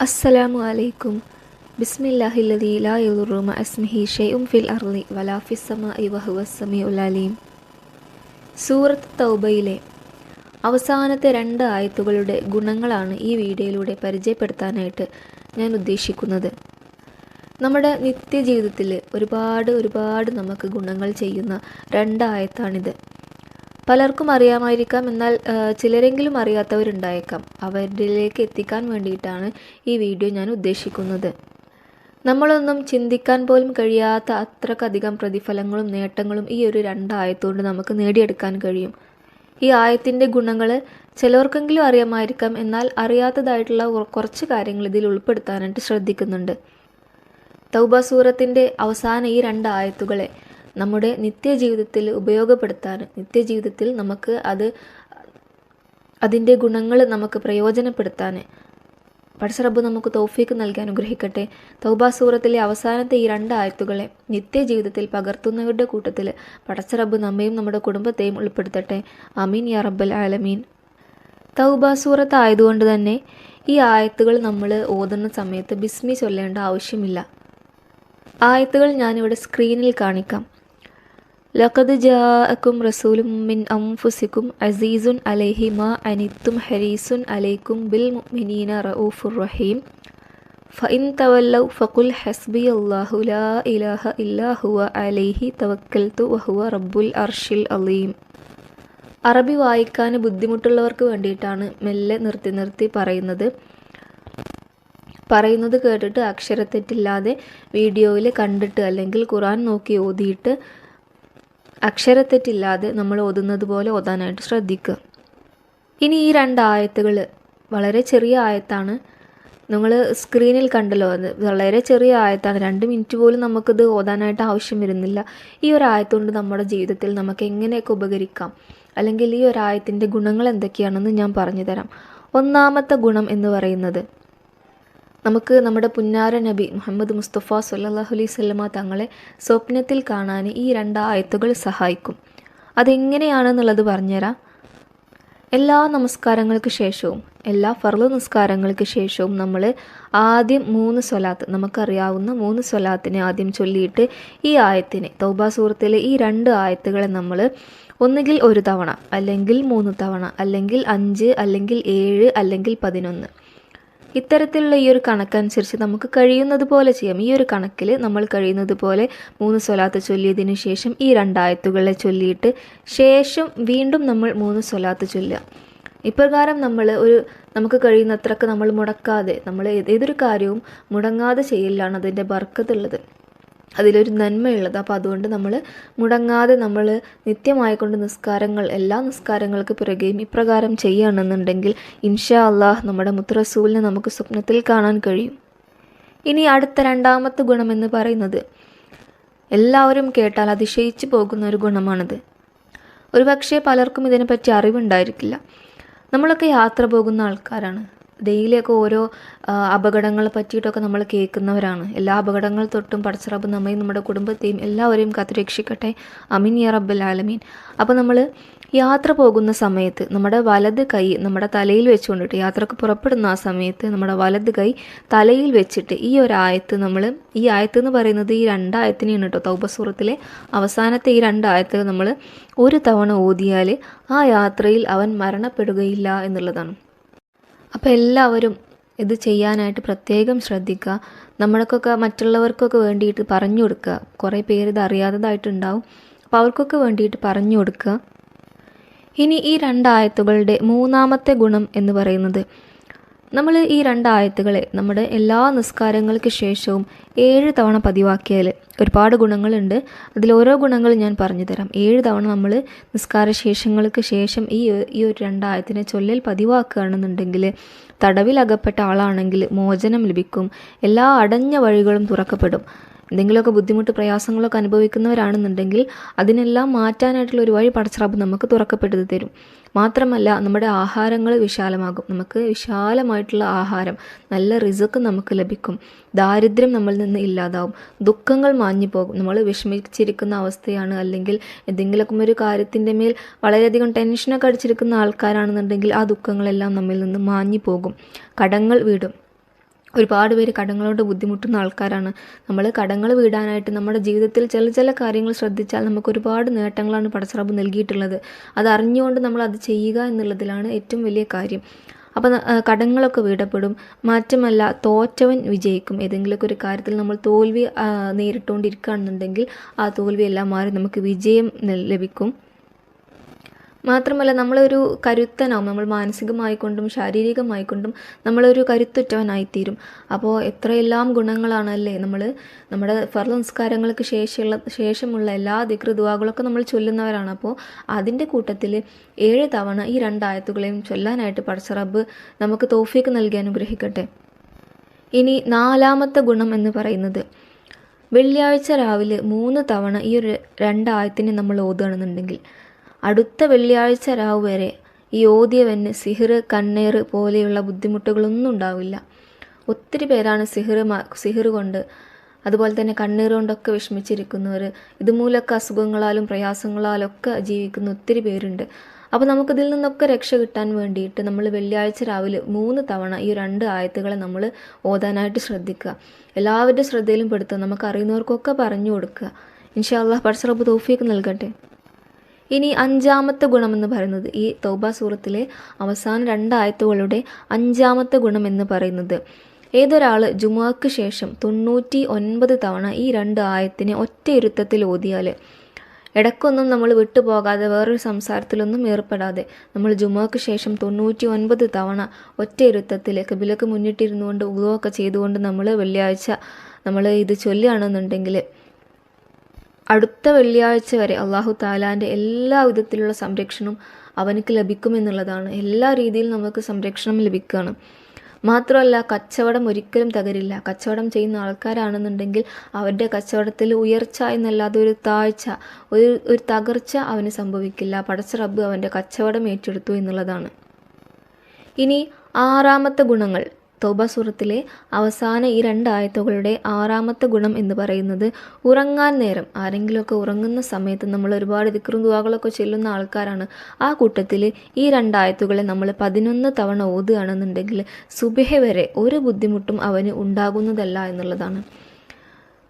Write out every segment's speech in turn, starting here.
അസ്സലാമു അലൈക്കും. ബിസ്മില്ലാഹില്ലദീ ലാ ഇസ്മിഹി ഷൈഉൻ ഫിൽ അർളി വലാ ഫിസ് സമാഇ വഹുവ സമീഉൽ അലീം. സൂറത്ത് തൗബയിലെ അവസാനത്തെ രണ്ട് ആയത്തുകളുടെ ഗുണങ്ങളാണ് ഈ വീഡിയോയിലൂടെ പരിചയപ്പെടുത്താനായിട്ട് ഞാൻ ഉദ്ദേശിക്കുന്നത്. നമ്മുടെ നിത്യജീവിതത്തിൽ ഒരുപാട് ഒരുപാട് നമുക്ക് ഗുണങ്ങൾ ചെയ്യുന്ന രണ്ടായത്താണിത്. പലർക്കും അറിയാമായിരിക്കാം. എന്നാൽ ചിലരെങ്കിലും അറിയാത്തവരുണ്ടായേക്കാം. അവരിലേക്ക് എത്തിക്കാൻ വേണ്ടിയിട്ടാണ് ഈ വീഡിയോ ഞാൻ ഉദ്ദേശിക്കുന്നത്. നമ്മളൊന്നും ചിന്തിക്കാൻ പോലും കഴിയാത്ത അത്രക്കധികം പ്രതിഫലങ്ങളും നേട്ടങ്ങളും ഈ ഒരു രണ്ടായത്തുകൊണ്ട് നമുക്ക് നേടിയെടുക്കാൻ കഴിയും. ഈ ആയത്തിന്റെ ഗുണങ്ങൾ ചിലർക്കെങ്കിലും അറിയാമായിരിക്കാം. എന്നാൽ അറിയാത്തതായിട്ടുള്ള കുറച്ച് കാര്യങ്ങൾ ഇതിൽ ഉൾപ്പെടുത്താനായിട്ട് ശ്രദ്ധിക്കുന്നുണ്ട്. തൗബ സൂറത്തിന്റെ അവസാന ഈ രണ്ട് ആയത്തുകളെ നമ്മുടെ നിത്യജീവിതത്തിൽ ഉപയോഗപ്പെടുത്താൻ നിത്യജീവിതത്തിൽ നമുക്ക് അത് അതിന്റെ ഗുണങ്ങൾ നമുക്ക് പ്രയോജനപ്പെടുത്താൻ പഠിച്ചറബ് നമുക്ക് തൗഫീക്ക് നൽകി അനുഗ്രഹിക്കട്ടെ. സൂറത്തിലെ അവസാനത്തെ ഈ രണ്ട് ആയത്തുകളെ നിത്യജീവിതത്തിൽ പകർത്തുന്നവരുടെ കൂട്ടത്തിൽ പടച്ചറബ് നമ്മയും നമ്മുടെ കുടുംബത്തെയും ഉൾപ്പെടുത്തട്ടെ. അമീൻ യാ റബ്ബൽ ആലമീൻ. സൂറത്ത് ആയതുകൊണ്ട് തന്നെ ഈ ആയത്തുകൾ നമ്മൾ ഓതുന്ന സമയത്ത് ബിസ്മി ചൊല്ലേണ്ട ആവശ്യമില്ല. ആയത്തുകൾ ഞാനിവിടെ സ്ക്രീനിൽ കാണിക്കാം. ലഖദ് ജാഅക്കും റസൂലും മിൻ അംഫുസിക്കും അസീസുൻ അലൈഹി മാ അനിത്തും ഹരീസുൻ അലൈക്കും ബിൽ മുഅ്മിനീന റഊഫുർ റഹീം. ഫഇൻ തവല്ലൗ ഫഖുൽ ഹസ്ബി അല്ലാഹു ലാ ഇലാഹ ഇല്ലാ ഹുവ അലൈഹി തവക്കൽതു വഹുവ റബ്ബുൽ അർഷിൽ അലീം. അറബി വായിക്കാൻ ബുദ്ധിമുട്ടുള്ളവർക്ക് വേണ്ടിയിട്ടാണ് മെല്ലെ നിർത്തി നിർത്തി പറയുന്നത്. പറയുന്നത് കേട്ടിട്ട് അക്ഷരത്തെറ്റില്ലാതെ വീഡിയോയിൽ കണ്ടിട്ട് അല്ലെങ്കിൽ ഖുറാൻ നോക്കി ഓതിയിട്ട് അക്ഷരത്തെറ്റില്ലാതെ നമ്മൾ ഓതുന്നത് പോലെ ഓതാനായിട്ട് ശ്രദ്ധിക്കുക. ഇനി ഈ രണ്ട് ആയത്തുകൾ വളരെ ചെറിയ ആയത്താണ്. നിങ്ങൾ സ്ക്രീനിൽ കണ്ടല്ലോ അത് വളരെ ചെറിയ ആയത്താണ്. രണ്ട് മിനിറ്റ് പോലും നമുക്കിത് ഓതാനായിട്ട് ആവശ്യം വരുന്നില്ല. ഈ ഒരു ആയത്തുകൊണ്ട് നമ്മുടെ ജീവിതത്തിൽ നമുക്ക് എങ്ങനെയൊക്കെ ഉപകരിക്കാം? അല്ലെങ്കിൽ ഈ ഒരു ആയത്തിന്റെ ഗുണങ്ങൾ എന്തൊക്കെയാണെന്ന് ഞാൻ പറഞ്ഞു തരാം ഒന്നാമത്തെ ഗുണം എന്ന് പറയുന്നത് നമുക്ക് നമ്മുടെ പുന്നാര നബി മുഹമ്മദ് മുസ്തഫ സല്ലല്ലാഹു അലൈഹി സ്വല്ലമ തങ്ങളെ സ്വപ്നത്തിൽ കാണാൻ ഈ രണ്ട് ആയത്തുകൾ സഹായിക്കും. അതെങ്ങനെയാണെന്നുള്ളത് പറഞ്ഞുതരാം. എല്ലാ നമസ്കാരങ്ങൾക്ക് ശേഷവും എല്ലാ ഫർൾ നിസ്കാരങ്ങൾക്ക് ശേഷവും നമ്മൾ ആദ്യം മൂന്ന് സ്വലാത്ത് നമുക്കറിയാവുന്ന മൂന്ന് സ്വലാത്തിനെ ആദ്യം ചൊല്ലിയിട്ട് ഈ ആയത്തിനെ തൗബ സൂറത്തിലെ ഈ രണ്ട് ആയത്തുകളെ നമ്മൾ ഒന്നുകിൽ ഒരു തവണ അല്ലെങ്കിൽ മൂന്ന് തവണ അല്ലെങ്കിൽ അഞ്ച് അല്ലെങ്കിൽ ഏഴ് അല്ലെങ്കിൽ പതിനൊന്ന്. ഇത്തരത്തിലുള്ള ഈ ഒരു കണക്കനുസരിച്ച് നമുക്ക് കഴിയുന്നത് പോലെ ചെയ്യാം. ഈ ഒരു കണക്കിൽ നമ്മൾ കഴിയുന്നത് പോലെ മൂന്ന് സ്വലാത്ത് ചൊല്ലിയതിനു ശേഷം ഈ രണ്ടായത്തുകളെ ചൊല്ലിയിട്ട് ശേഷം വീണ്ടും നമ്മൾ മൂന്ന് സ്വലാത്ത് ചൊല്ലുക. ഇപ്രകാരം നമ്മൾ ഒരു നമുക്ക് കഴിയുന്നത്രക്ക് നമ്മൾ മുടക്കാതെ നമ്മൾ ഏതൊരു കാര്യവും മുടങ്ങാതെ ചെയ്യലാണ് അതിന്റെ ബർക്കത്തുള്ളത്. അതിലൊരു നന്മയുള്ളത്. അപ്പോൾ അതുകൊണ്ട് നമ്മൾ മുടങ്ങാതെ നമ്മൾ നിത്യമായിക്കൊണ്ട് നിസ്കാരങ്ങൾ എല്ലാ നിസ്കാരങ്ങൾക്ക് പിറകെയും ഇപ്രകാരം ചെയ്യുകയാണെന്നുണ്ടെങ്കിൽ ഇൻഷാ അള്ളാഹ് നമ്മുടെ മുത്തറസൂലിനെ നമുക്ക് സ്വപ്നത്തിൽ കാണാൻ കഴിയും. ഇനി അടുത്ത രണ്ടാമത്തെ ഗുണമെന്ന് പറയുന്നത് എല്ലാവരും കേട്ടാൽ അതിശയിച്ചു പോകുന്ന ഒരു ഗുണമാണിത്. ഒരുപക്ഷെ പലർക്കും ഇതിനെപ്പറ്റി അറിവുണ്ടായിരിക്കില്ല. നമ്മളൊക്കെ യാത്ര പോകുന്ന ആൾക്കാരാണ്. ഡെയിലിയൊക്കെ ഓരോ അപകടങ്ങളെ പറ്റിയിട്ടൊക്കെ നമ്മൾ കേൾക്കുന്നവരാണ്. എല്ലാ അപകടങ്ങൾ തൊട്ടും പടച്ചറബ് നമ്മയും നമ്മുടെ കുടുംബത്തെയും എല്ലാവരെയും കാത്തുരക്ഷിക്കട്ടെ. അമീൻ യ റബ്ബൽ ആലമീൻ. അപ്പോൾ നമ്മൾ യാത്ര പോകുന്ന സമയത്ത് നമ്മുടെ വലത് കൈ നമ്മുടെ തലയിൽ വെച്ചുകൊണ്ടിട്ട് യാത്രയ്ക്ക് പുറപ്പെടുന്ന ആ സമയത്ത് നമ്മുടെ വലത് കൈ തലയിൽ വെച്ചിട്ട് ഈ ഒരു ആയത്ത് നമ്മൾ ഈ ആയത്ത് എന്ന് പറയുന്നത് ഈ രണ്ടായത്തിനെയാണ് കേട്ടോ തൗബസൂറത്തിലെ അവസാനത്തെ ഈ രണ്ടായത്ത് നമ്മൾ ഒരു തവണ ഓതിയാൽ ആ യാത്രയിൽ അവൻ മരണപ്പെടുകയില്ല എന്നുള്ളതാണ്. അപ്പോൾ എല്ലാവരും ഇത് ചെയ്യാനായിട്ട് പ്രത്യേകം ശ്രദ്ധിക്കുക. നമ്മൾക്കൊക്കെ മറ്റുള്ളവർക്കൊക്കെ വേണ്ടിയിട്ട് പറഞ്ഞു കൊടുക്കുക. കുറേ പേര് ഇത് അറിയാത്തതായിട്ടുണ്ടാവും. അപ്പോൾ അവർക്കൊക്കെ വേണ്ടിയിട്ട് പറഞ്ഞു കൊടുക്കുക. ഇനി ഈ രണ്ടായത്തുകളുടെ മൂന്നാമത്തെ ഗുണം എന്ന് പറയുന്നത് നമ്മൾ ഈ രണ്ടായത്തുകളെ നമ്മുടെ എല്ലാ നിസ്കാരങ്ങൾക്ക് ശേഷവും ഏഴ് തവണ പതിവാക്കിയാൽ ഒരുപാട് ഗുണങ്ങളുണ്ട്. അതിൽ ഓരോ ഗുണങ്ങളും ഞാൻ പറഞ്ഞു തരാം. ഏഴ് തവണ നമ്മൾ നിസ്കാര ശേഷങ്ങൾക്ക് ശേഷം ഈ ഈ ഒരു രണ്ടായത്തിനെ ചൊല്ലൽ പതിവാക്കുകയാണെന്നുണ്ടെങ്കിൽ തടവിലകപ്പെട്ട ആളാണെങ്കിൽ മോചനം ലഭിക്കും. എല്ലാ അടഞ്ഞ വഴികളും തുറക്കപ്പെടും. എന്തെങ്കിലുമൊക്കെ ബുദ്ധിമുട്ട് പ്രയാസങ്ങളൊക്കെ അനുഭവിക്കുന്നവരാണെന്നുണ്ടെങ്കിൽ അതിനെല്ലാം മാറ്റാനായിട്ടുള്ള ഒരു വഴി പടച്ചറബ് നമുക്ക് തുറക്കപ്പെട്ടത് തരും. മാത്രമല്ല നമ്മുടെ ആഹാരങ്ങൾ വിശാലമാകും. നമുക്ക് വിശാലമായിട്ടുള്ള ആഹാരം നല്ല റിസക്ക് നമുക്ക് ലഭിക്കും. ദാരിദ്ര്യം നമ്മളിൽ നിന്ന് ഇല്ലാതാവും. ദുഃഖങ്ങൾ മാഞ്ഞു പോകും. നമ്മൾ വിഷമിച്ചിരിക്കുന്ന അവസ്ഥയാണ്. അല്ലെങ്കിൽ എന്തെങ്കിലുമൊക്കെ ഒരു കാര്യത്തിന്റെ മേൽ വളരെയധികം ടെൻഷനൊക്കെ അടിച്ചിരിക്കുന്ന ആൾക്കാരാണെന്നുണ്ടെങ്കിൽ ആ ദുഃഖങ്ങളെല്ലാം നമ്മിൽ നിന്ന് മാഞ്ഞു പോകും. കടങ്ങൾ വീടും. ഒരുപാട് പേര് കടങ്ങളോട് ബുദ്ധിമുട്ടുന്ന ആൾക്കാരാണ്. നമ്മൾ കടങ്ങൾ വീടാനായിട്ട് നമ്മുടെ ജീവിതത്തിൽ ചില ചില കാര്യങ്ങൾ ശ്രദ്ധിച്ചാൽ നമുക്ക് ഒരുപാട് നേട്ടങ്ങളാണ് പടച്ചറബ് നൽകിയിട്ടുള്ളത്. അത് അറിഞ്ഞുകൊണ്ട് നമ്മൾ അത് ചെയ്യുക എന്നുള്ളതിലാണ് ഏറ്റവും വലിയ കാര്യം. അപ്പോൾ കടങ്ങളൊക്കെ വീടപ്പെടും. മാറ്റമല്ല തോറ്റവൻ വിജയിക്കും. ഏതെങ്കിലുമൊക്കെ ഒരു കാര്യത്തിൽ നമ്മൾ തോൽവി നേരിട്ടുകൊണ്ടിരിക്കുകയാണെന്നുണ്ടെങ്കിൽ ആ തോൽവിയെല്ലാം മാറി നമുക്ക് വിജയം ലഭിക്കും. മാത്രമല്ല നമ്മളൊരു കരുത്തനാവും. നമ്മൾ മാനസികമായിക്കൊണ്ടും ശാരീരികമായിക്കൊണ്ടും നമ്മളൊരു കരുത്തുറ്റവനായിത്തീരും. അപ്പോൾ എത്രയെല്ലാം ഗുണങ്ങളാണല്ലേ നമ്മൾ നമ്മുടെ ഫർദ സംസ്കാരങ്ങൾക്ക് ശേഷമുള്ള ശേഷമുള്ള എല്ലാ ദിക്കൃതുവാകളൊക്കെ നമ്മൾ ചൊല്ലുന്നവരാണ്. അപ്പോൾ അതിന്റെ കൂട്ടത്തിൽ ഏഴ് തവണ ഈ രണ്ടായത്തുകളെയും ചൊല്ലാനായിട്ട് പടച്ചറബ് നമുക്ക് തോഫീക്ക് നൽകി അനുഗ്രഹിക്കട്ടെ. ഇനി നാലാമത്തെ ഗുണം എന്ന് പറയുന്നത് വെള്ളിയാഴ്ച രാവിലെ മൂന്ന് തവണ ഈ ഒരു രണ്ടായത്തിനെ നമ്മൾ ഓതുകയാണെന്നുണ്ടെങ്കിൽ. അടുത്ത വെള്ളിയാഴ്ച രാവ് വരെ ഈ ഓതിയവന് സിഹിർ കണ്ണേറ് പോലെയുള്ള ബുദ്ധിമുട്ടുകളൊന്നും ഉണ്ടാവില്ല. ഒത്തിരി പേരാണ് സിഹിർ സിഹിർ കൊണ്ട് അതുപോലെ തന്നെ കണ്ണീർ കൊണ്ടൊക്കെ വിഷമിച്ചിരിക്കുന്നവർ ഇതുമൂലമൊക്കെ അസുഖങ്ങളാലും പ്രയാസങ്ങളാലും ഒക്കെ ജീവിക്കുന്ന ഒത്തിരി പേരുണ്ട്. അപ്പോൾ നമുക്കിതിൽ നിന്നൊക്കെ രക്ഷ കിട്ടാൻ വേണ്ടിയിട്ട് നമ്മൾ വെള്ളിയാഴ്ച രാവിലെ മൂന്ന് തവണ ഈ രണ്ട് ആയത്തുകളെ നമ്മൾ ഓതാനായിട്ട് ശ്രദ്ധിക്കുക. എല്ലാവരുടെ ശ്രദ്ധയിലും പെടുത്തുക. നമുക്ക് അറിയുന്നവർക്കൊക്കെ പറഞ്ഞു കൊടുക്കുക. ഇൻഷാ അള്ളാഹ് പടച്ചറബ് തോഫിയൊക്കെ നൽകട്ടെ. ഇനി അഞ്ചാമത്തെ ഗുണമെന്ന് പറയുന്നത് ഈ തൗബ സൂറത്തിലെ അവസാന രണ്ടായത്തുകളുടെ അഞ്ചാമത്തെ ഗുണം എന്ന് പറയുന്നത്. ഏതൊരാൾ ജുമാക്ക് ശേഷം തൊണ്ണൂറ്റി ഒൻപത് തവണ ഈ രണ്ട് ആയത്തിനെ ഒറ്റ ഇരുത്തത്തിൽ ഓതിയാൽ ഇടയ്ക്കൊന്നും നമ്മൾ വിട്ടുപോകാതെ വേറൊരു സംസാരത്തിലൊന്നും ഏർപ്പെടാതെ നമ്മൾ ജുമാക്ക് ശേഷം തൊണ്ണൂറ്റി ഒൻപത് തവണ ഒറ്റ ഇരുത്തത്തിൽ കബിലക്ക് മുന്നിട്ടിരുന്നു കൊണ്ട് ഉദവൊക്കെ ചെയ്തുകൊണ്ട് നമ്മൾ വെള്ളിയാഴ്ച നമ്മൾ ഇത് ചൊല്ലുകയാണെന്നുണ്ടെങ്കിൽ അടുത്ത വെള്ളിയാഴ്ച വരെ അള്ളാഹു താലാന്റെ എല്ലാ വിധത്തിലുള്ള സംരക്ഷണവും അവനക്ക് ലഭിക്കുമെന്നുള്ളതാണ്. എല്ലാ രീതിയിലും നമുക്ക് സംരക്ഷണം ലഭിക്കുകയാണ് മാത്രമല്ല കച്ചവടം ഒരിക്കലും തകരില്ല. കച്ചവടം ചെയ്യുന്ന ആൾക്കാരാണെന്നുണ്ടെങ്കിൽ അവരുടെ കച്ചവടത്തിൽ ഉയർച്ച എന്നല്ലാതെ ഒരു താഴ്ച ഒരു ഒരു തകർച്ച അവന് സംഭവിക്കില്ല. പടച്ച റബ്ബ് അവന്റെ കച്ചവടം ഏറ്റെടുത്തു എന്നുള്ളതാണ്. ഇനി ആറാമത്തെ ഗുണങ്ങൾ. തോബ സൂറത്തിലെ അവസാന ഈ രണ്ട് രണ്ടായത്തുകളുടെ ആറാമത്തെ ഗുണം എന്ന് പറയുന്നത് ഉറങ്ങാൻ നേരം. ആരെങ്കിലുമൊക്കെ ഉറങ്ങുന്ന സമയത്ത് നമ്മൾ ഒരുപാട് ദിക്റും ദുവാകളൊക്കെ ചെല്ലുന്ന ആൾക്കാരാണ്. ആ കൂട്ടത്തിൽ ഈ രണ്ടായത്തുകളെ നമ്മൾ പതിനൊന്ന് തവണ ഓതുകയാണെന്നുണ്ടെങ്കിൽ സുബഹ വരെ ഒരു ബുദ്ധിമുട്ടും അവന് ഉണ്ടാകുന്നതല്ല എന്നുള്ളതാണ്.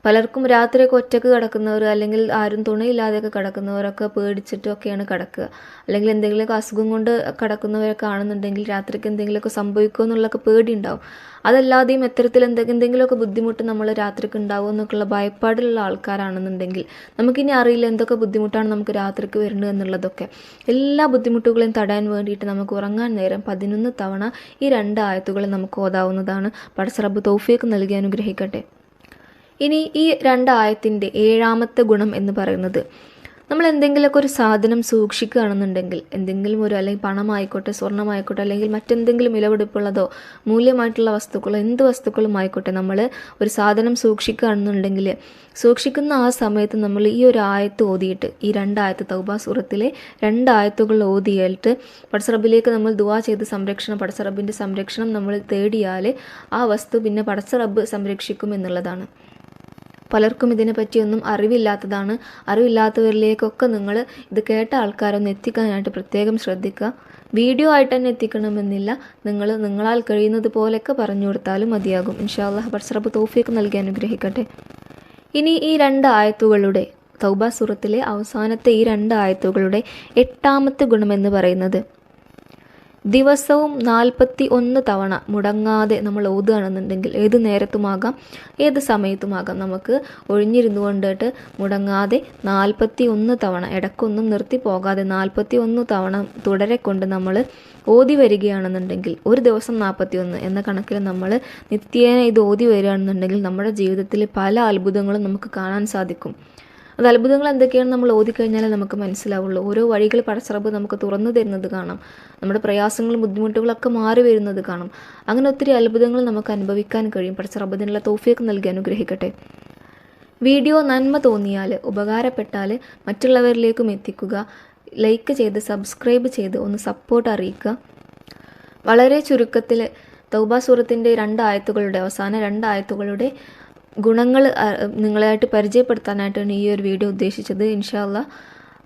പലർക്കും രാത്രിയൊക്കെ ഒറ്റയ്ക്ക് കിടക്കുന്നവർ അല്ലെങ്കിൽ ആരും തുണയില്ലാതെയൊക്കെ കിടക്കുന്നവരൊക്കെ പേടിച്ചിട്ടൊക്കെയാണ് കിടക്കുക. അല്ലെങ്കിൽ എന്തെങ്കിലുമൊക്കെ അസുഖം കൊണ്ട് കിടക്കുന്നവരൊക്കെ ആണെന്നുണ്ടെങ്കിൽ രാത്രിക്ക് എന്തെങ്കിലുമൊക്കെ സംഭവിക്കുമോ എന്നുള്ളൊക്കെ പേടി ഉണ്ടാവും അതല്ലാതെയും എത്തരത്തിൽ എന്തെങ്കിലും എന്തെങ്കിലുമൊക്കെ ബുദ്ധിമുട്ട് നമ്മൾ രാത്രിക്ക് ഉണ്ടാവും എന്നൊക്കെയുള്ള ഭയപ്പാടുള്ള ആൾക്കാരാണെന്നുണ്ടെങ്കിൽ നമുക്കിനി അറിയില്ല എന്തൊക്കെ ബുദ്ധിമുട്ടാണ് നമുക്ക് രാത്രിക്ക് വരുന്നത് എന്നുള്ളതൊക്കെ. എല്ലാ ബുദ്ധിമുട്ടുകളെയും തടയാൻ വേണ്ടിയിട്ട് നമുക്ക് ഉറങ്ങാൻ നേരം പതിനൊന്ന് തവണ ഈ രണ്ട് ആയത്തുകളെ നമുക്ക് ഓതാവുന്നതാണ്. പടസറബ് തൗഫീക്ക് നൽകി അനുഗ്രഹിക്കട്ടെ. ഇനി ഈ രണ്ടായത്തിന്റെ ഏഴാമത്തെ ഗുണം എന്ന് പറയുന്നത്. നമ്മൾ എന്തെങ്കിലുമൊക്കെ ഒരു സാധനം സൂക്ഷിക്കുകയാണെന്നുണ്ടെങ്കിൽ എന്തെങ്കിലും ഒരു അല്ലെങ്കിൽ പണമായിക്കോട്ടെ സ്വർണമായിക്കോട്ടെ അല്ലെങ്കിൽ മറ്റെന്തെങ്കിലും വിലപിടിപ്പുള്ളതോ മൂല്യമായിട്ടുള്ള വസ്തുക്കളോ എന്ത് വസ്തുക്കളും ആയിക്കോട്ടെ നമ്മൾ ഒരു സാധനം സൂക്ഷിക്കുകയാണെന്നുണ്ടെങ്കിൽ സൂക്ഷിക്കുന്ന ആ സമയത്ത് നമ്മൾ ഈ ഒരു ആയത്ത് ഓതിയിട്ട് ഈ രണ്ടായത്ത് തൗബ സൂറത്തിലെ രണ്ടായത്തുകൾ ഓതിയായിട്ട് പടസറബിലേക്ക് നമ്മൾ ദുവാ ചെയ്ത് സംരക്ഷണം പടസറബിന്റെ സംരക്ഷണം നമ്മൾ തേടിയാൽ ആ വസ്തു പിന്നെ പടസറബ് സംരക്ഷിക്കും എന്നുള്ളതാണ്. പലർക്കും ഇതിനെപ്പറ്റിയൊന്നും അറിവില്ലാത്തതാണ്. അറിവില്ലാത്തവരിലേക്കൊക്കെ നിങ്ങൾ ഇത് കേട്ട ആൾക്കാരൊന്ന് എത്തിക്കാനായിട്ട് പ്രത്യേകം ശ്രദ്ധിക്കുക. വീഡിയോ ആയിട്ട് തന്നെ എത്തിക്കണമെന്നില്ല. നിങ്ങൾ നിങ്ങളാൽ കഴിയുന്നത് പോലെയൊക്കെ പറഞ്ഞു കൊടുത്താലും മതിയാകും. ഇൻഷാല്ലാ ബർസറബ് തോഫിയൊക്കെ നൽകി അനുഗ്രഹിക്കട്ടെ. ഇനി ഈ രണ്ട് ആയത്തുകളുടെ തൗബ സൂറത്തിലെ അവസാനത്തെ ഈ രണ്ട് ആയത്തുകളുടെ എട്ടാമത്തെ ഗുണമെന്ന് പറയുന്നത് ദിവസവും നാൽപ്പത്തി ഒന്ന് തവണ മുടങ്ങാതെ നമ്മൾ ഓതുകയാണെന്നുണ്ടെങ്കിൽ ഏത് നേരത്തുമാകാം ഏത് സമയത്തുമാകാം നമുക്ക് ഒഴിഞ്ഞിരുന്നു കൊണ്ടിട്ട് മുടങ്ങാതെ നാൽപ്പത്തി ഒന്ന് തവണ ഇടക്കൊന്നും നിർത്തി പോകാതെ നാൽപ്പത്തി ഒന്ന് തവണ തുടരെ കൊണ്ട് നമ്മൾ ഓതി വരികയാണെന്നുണ്ടെങ്കിൽ ഒരു ദിവസം നാൽപ്പത്തി ഒന്ന് എന്ന കണക്കിൽ നമ്മൾ നിത്യേന ഇത് ഓതി വരികയാണെന്നുണ്ടെങ്കിൽ നമ്മുടെ ജീവിതത്തിൽ പല അത്ഭുതങ്ങളും നമുക്ക് കാണാൻ സാധിക്കും. അത് അത്ഭുതങ്ങൾ എന്തൊക്കെയാണ് നമ്മൾ ഓതിക്കഴിഞ്ഞാലേ നമുക്ക് മനസ്സിലാവുള്ളൂ. ഓരോ വഴികൾ പടച്ചറബ് നമുക്ക് തുറന്നു തരുന്നത് കാണാം. നമ്മുടെ പ്രയാസങ്ങളും ബുദ്ധിമുട്ടുകളൊക്കെ മാറി വരുന്നത് കാണാം. അങ്ങനെ ഒത്തിരി അത്ഭുതങ്ങൾ നമുക്ക് അനുഭവിക്കാൻ കഴിയും. പടച്ചറബിനുള്ള തോഫിയൊക്കെ നൽകി അനുഗ്രഹിക്കട്ടെ. വീഡിയോ നന്മ തോന്നിയാൽ ഉപകാരപ്പെട്ടാൽ മറ്റുള്ളവരിലേക്കും എത്തിക്കുക. ലൈക്ക് ചെയ്ത് സബ്സ്ക്രൈബ് ചെയ്ത് ഒന്ന് സപ്പോർട്ട് അറിയിക്കുക. വളരെ ചുരുക്കത്തിൽ തൗബ സൂറത്തിന്റെ രണ്ടായത്തുകളുടെ അവസാന രണ്ടായത്തുകളുടെ ഗുണങ്ങൾ നിങ്ങളായിട്ട് പരിചയപ്പെടുത്താനായിട്ടാണ് ഈ ഒരു വീഡിയോ ഉദ്ദേശിച്ചത് ഇൻഷാല്ല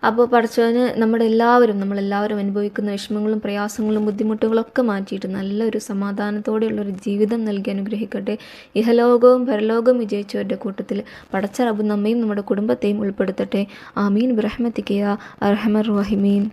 അപ്പോൾ പഠിച്ചവന് നമ്മളെല്ലാവരും നമ്മളെല്ലാവരും അനുഭവിക്കുന്ന വിഷമങ്ങളും പ്രയാസങ്ങളും ബുദ്ധിമുട്ടുകളും ഒക്കെ മാറ്റിയിട്ട് നല്ലൊരു സമാധാനത്തോടെയുള്ളൊരു ജീവിതം നൽകി അനുഗ്രഹിക്കട്ടെ. ഇഹലോകവും പരലോകവും വിജയിച്ചവരുടെ കൂട്ടത്തിൽ പടച്ച റബ്ബ് നമ്മയും നമ്മുടെ കുടുംബത്തെയും ഉൾപ്പെടുത്തട്ടെ. ആമീൻ. ബ്രഹ്മത്തിക്കയ അർഹമർ റഹിമീൻ.